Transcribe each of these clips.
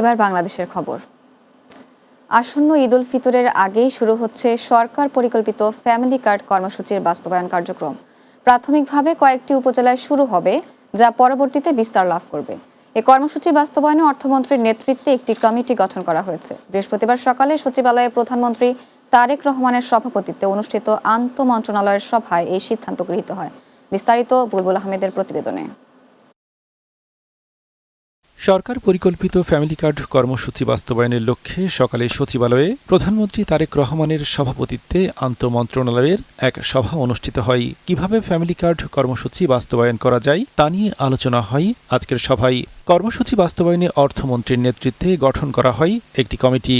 এবার বাংলাদেশের খবর। আসন্ন ঈদ উল ফিতরের আগেই শুরু হচ্ছে সরকার পরিকল্পিত ফ্যামিলি কার্ড কর্মসূচির বাস্তবায়ন কার্যক্রম। প্রাথমিকভাবে কয়েকটি উপজেলায় শুরু হবে, যা পরবর্তীতে বিস্তার লাভ করবে। এ কর্মসূচি বাস্তবায়নে অর্থমন্ত্রীর নেতৃত্বে একটি কমিটি গঠন করা হয়েছে। বৃহস্পতিবার সকালে সচিবালয়ে প্রধানমন্ত্রী তারেক রহমানের সভাপতিত্বে অনুষ্ঠিত আন্তঃ মন্ত্রণালয়ের সভায় এই সিদ্ধান্ত গৃহীত হয়। বিস্তারিত বুলবুল আহমেদের প্রতিবেদনে। সরকার পরিকল্পিত ফ্যামিলি কার্ড কর্মসূচি বাস্তবায়নের লক্ষ্যে সকালে সচিবালয়ে প্রধানমন্ত্রী তারেক রহমানের সভাপতিত্বে আন্তঃমন্ত্রণালয়ের এক সভা অনুষ্ঠিত হয়। কীভাবে ফ্যামিলি কার্ড কর্মসূচি বাস্তবায়ন করা যায় তা নিয়ে আলোচনা হয়। আজকের সভায় কর্মসূচি বাস্তবায়নে অর্থমন্ত্রীর নেতৃত্বে গঠন করা হয় একটি কমিটি।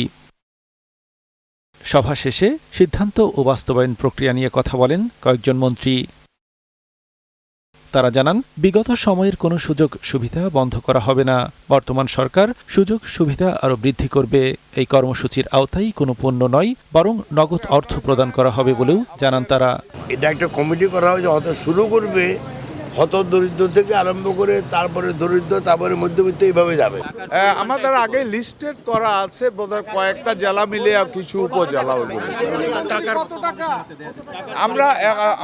সভা শেষে সিদ্ধান্ত ও বাস্তবায়ন প্রক্রিয়া নিয়ে কথা বলেন কয়েকজন মন্ত্রী। তারা জানান, বিগত সময়ের কোনো সুযোগ সুবিধা বন্ধ করা হবে না। বর্তমান সরকার সুযোগ সুবিধা আরও বৃদ্ধি করবে। এই কর্মসূচির আওতায় কোনো পণ্য নয়, বরং নগদ অর্থ প্রদান করা হবে বলেও জানান তারা। এটা একটা কমিটি করা হয়েছে অত শুরু করবে হত দরিদ্র থেকে আরম্ভ করে তারপরে দরিদ্র তারপরে মধ্যবিত্ত এইভাবে যাবে। আমাদের আগে লিস্টেড করা আছে বোধহয় কয়েকটা জেলা মিলে আর কিছু উপজেলা আমরা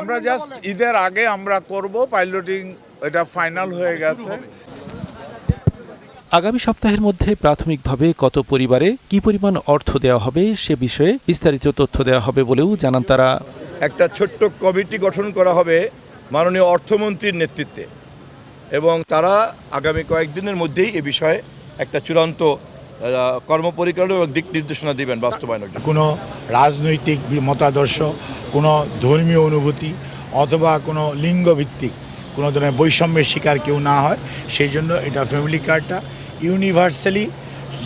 আমরা জাস্ট ঈদের আগে আমরা করব পাইলটিং এটা ফাইনাল হয়ে গেছে। আগামী সপ্তাহের মধ্যে প্রাথমিকভাবে কত পরিবারে কি পরিমাণ অর্থ দেওয়া হবে সে বিষয়ে বিস্তারিত তথ্য দেওয়া হবে বলেও জানান তারা। একটা ছোট্ট কমিটি গঠন করা হবে। মাননীয় অর্থমন্ত্রীর নেতৃত্বে। এবং তারা আগামী কয়েকদিনের মধ্যেই এ বিষয়ে একটা চূড়ান্ত কর্মপরিকল্পনা এবং দিক নির্দেশনা দিবেন বাস্তবায়নের জন্য। কোনো রাজনৈতিক মতাদর্শ কোনো ধর্মীয় অনুভূতি অথবা কোনো লিঙ্গভিত্তিক কোনো ধরনের বৈষম্যের শিকার কেউ না হয় সেই জন্য এটা ফ্যামিলি কার্ডটা ইউনিভার্সালি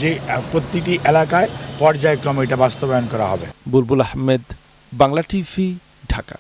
যে প্রতিটি এলাকায় পর্যায়ক্রমে এটা বাস্তবায়ন করা হবে। বুলবুল আহমেদ বাংলা টিভি ঢাকা।